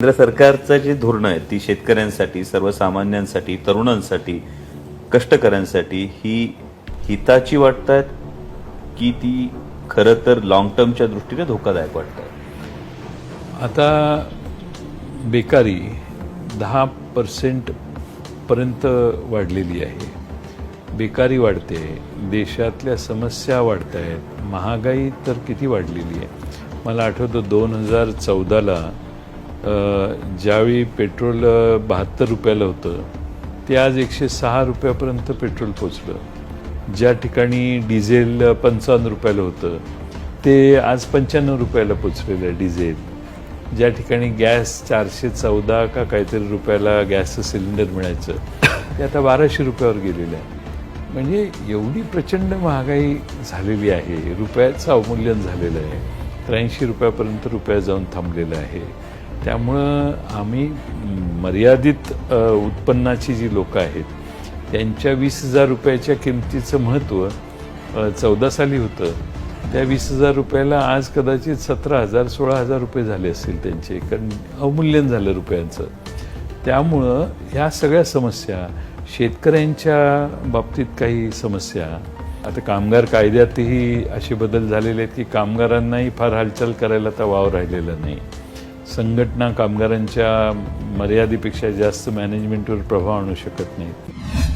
केंद्र सरकारचं जे धोरणं आहेत ती शेतकऱ्यांसाठी सर्वसामान्यांसाठी तरुणांसाठी कष्टकऱ्यांसाठी ही हिताची वाटतात की ती खरं तर लॉंग टर्मच्या दृष्टीने धोकादायक वाटतात? आता बेकारी दहा पर्सेंट पर्यंत वाढलेली आहे. बेकारी वाढते देशातल्या समस्या वाढत आहेत महागाई तर किती वाढलेली आहे? मला आठवतं दोन हजार चौदाला ज्यावेळी पेट्रोल बहात्तर रुपयाला होतं ते आज एकशे सहा रुपयापर्यंत पेट्रोल पोचलं ज्या ठिकाणी डिझेल पंचावन्न रुपयाला होतं ते आज पंच्याण्णव रुपयाला पोचलेलं आहे डिझेल. ज्या ठिकाणी गॅस चारशे चौदा का काहीतरी रुपयाला गॅसचं सिलेंडर मिळायचं ते आता बाराशे रुपयावर गेलेलं आहे. म्हणजे एवढी प्रचंड महागाई झालेली आहे रुपयाचं अवमूल्यन झालेलं आहे. त्र्याऐंशी रुपयापर्यंत रुपया जाऊन थांबलेलं आहे. त्यामुळं आम्ही मर्यादित उत्पन्नाची जी लोकं आहेत त्यांच्या वीस हजार रुपयाच्या किमतीचं महत्त्व चौदा साली होतं. त्या वीस हजार रुपयाला आज कदाचित सतरा हजार सोळा हजार रुपये झाले असतील त्यांचे कारण अवमूल्यन झालं रुपयांचं. त्यामुळं ह्या सगळ्या समस्या शेतकऱ्यांच्या बाबतीत काही समस्या आता कामगार कायद्यातही असे बदल झालेले आहेत की कामगारांनाही फार हालचाल करायला आता वाव राहिलेला नाही. संघटना कामगारांच्या मर्यादेपेक्षा जास्त मॅनेजमेंटवर प्रभाव आणू शकत नाहीत.